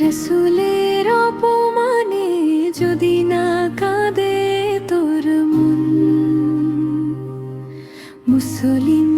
রসুলের অপমানে যদি না কাঁদে তোর মন মুসলিম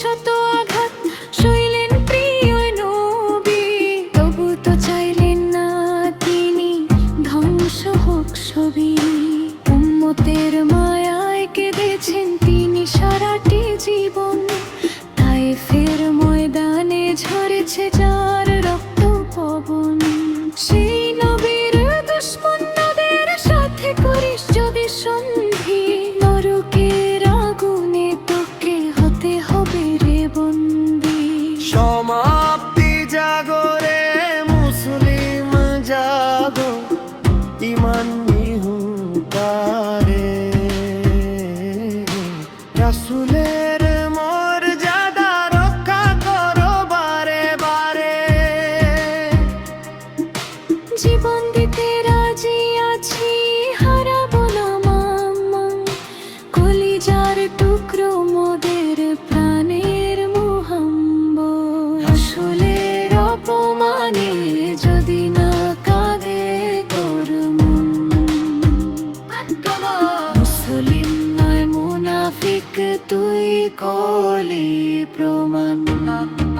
শত আঘাত সইলেন প্রিয় নবী। তবু তো চাইলেন না তিনি ধ্বংস হোক ছবি। উম্মতের মায়ায় কেঁদেছেন তিনি সারাটি জীবন। তাই ফের ময়দানে ঝরেছে যা man ঠিক তুই কলি প্রমাণ